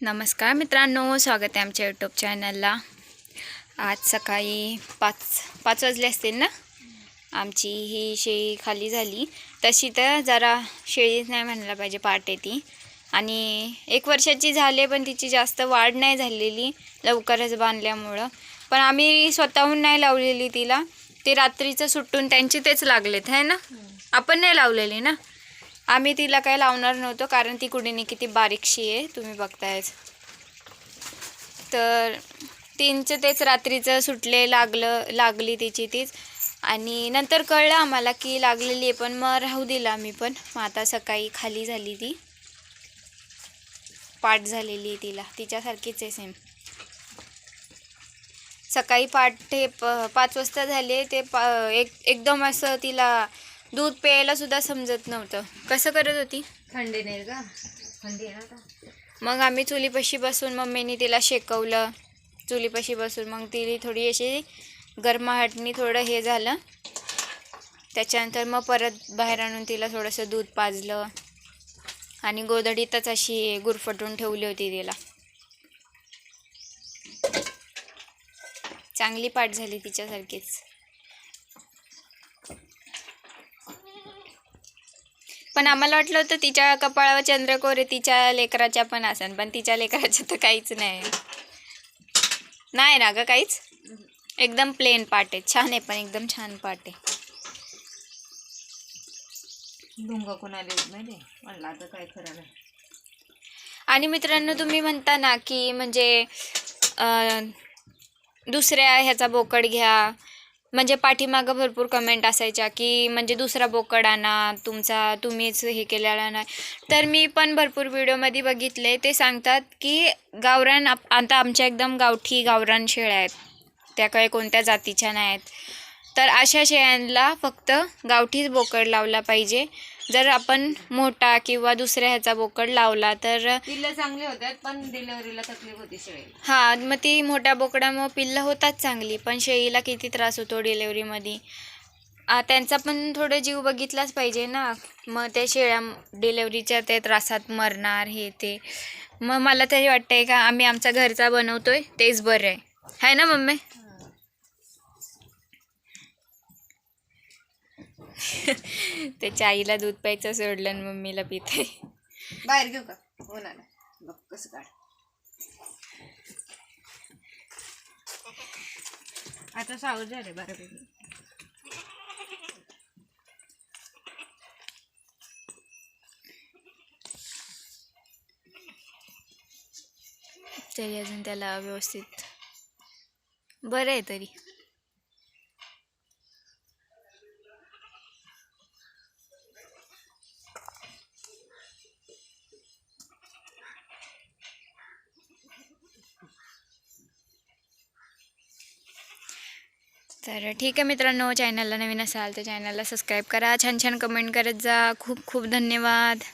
नमस्कार मित्रांनो स्वागत आहे आमच्या यूट्यूब चॅनलला आज सकाळी पाच पाच वाजले असतील ना? आमची ही शेळी खाली झाली. तशी तर जरा शेळीच नाही म्हणायला पाहिजे पार्ट आहे ती. आणि एक वर्षाची झाली पण तिची जास्त वाढ नाही झालेली लवकरच बांधल्यामुळं. पण आम्ही स्वतःहून नाही लावलेली तिला. ते रात्रीचं सुटून त्यांची तेच लागलेत है ना? आपण नाही लावलेली ना? आम्ही तिला काय लावणार नव्हतो कारण ती कुडीने किती बारीकशी आहे तुम्ही बघतायच तर तीनचं तेच रात्रीचं सुटले लागलं लागली तिची तीच. आणि नंतर कळलं आम्हाला की लागलेली आहे पण मग राहू दिला आम्ही पण. मग आता सकाळी खाली झाली ती. पाठ झालेली आहे तिला. तिच्यासारखीच आहे सेम सकाळी पाठ हे प पाच वाजता झाले ते पा एक एकदम असं तिला दूध प्यायला सुद्धा समजत नव्हतं. कसं करत होती? थंडी नाही का थंडी आहे ना आता. मग आम्ही चुलीपाशी बसून मम्मीने तिला शेकवलं. चुलीपाशी बसून मग तिने थोडी अशी गरमाहटनी थोडं हे झालं. त्याच्यानंतर मग परत बाहेर आणून तिला थोडंसं दूध पाजलं. आणि गोधडीतच अशी गुरफटून ठेवली होती तिला. चांगली पाठ झाली तिच्यासारखीच. पण आम्हाला वाटलं होतं तिच्या कपाळावर चंद्रकोर तिच्या लेकराच्या पण असन पण तिच्या लेकराच्या तर काहीच नाही. नाही ना ग काहीच? एकदम प्लेन पाट आहे छान आहे पण एकदम छान पाट आहे. डोंगा कोणाला येत नाही रे म्हणलं आता काय खरं नाही. आणि मित्रांनो तुम्ही म्हणता ना की म्हणजे अं, दुसऱ्या ह्याचा बोकड घ्या म्हणजे पाठीमागं भरपूर कमेंट असायच्या की म्हणजे दुसरा बोकड आणा तुमचा तुम्हीच हे केलेला नाही. तर मी पण भरपूर व्हिडिओमध्ये बघितले. ते सांगतात की गावरान आप- आता आमच्या एकदम गावठी गावरान शेळ्या आहेत. त्या काही कोणत्या जातीच्या नाही आहेत तर अशा शेळ्यांना फक्त गावठीच बोकड लावला पाहिजे. जर आपण मोठा किंवा दुसऱ्या ह्याचा बोकड लावला तर पिल्लं चांगली होतात पण डिलिव्हरीला तकलीफ होती शेळीला. हा मग ती मोठ्या बोकडामुळे पिल्लं होतात चांगली पण शेळीला किती त्रास होतो डिलेवरीमध्ये आ, त्यांचा पण थोडं जीव बघितलाच पाहिजे ना. मग ते शेळ्या डिलेवरीच्या ते त्रासात मरणार हे ते. मग मला तरी वाटतंय का आम्ही आमचा घरचा बनवतोय तेच बरं आहे. ना मम्मी? त्याच्या आईला दूध प्यायचं सोडलं आणि मम्मीला पिते. बाहेर घेऊ का? हो ना बघ कसं काढ. आता सावध झाले बऱ्यापैकी तरी अजून त्याला व्यवस्थित बरं आहे तरी. तर ठीक आहे मित्रांनो चॅनलला नवीन असाल तर चॅनलला सबस्क्राईब करा. छान छान कमेंट करत जा. खूप खूप धन्यवाद.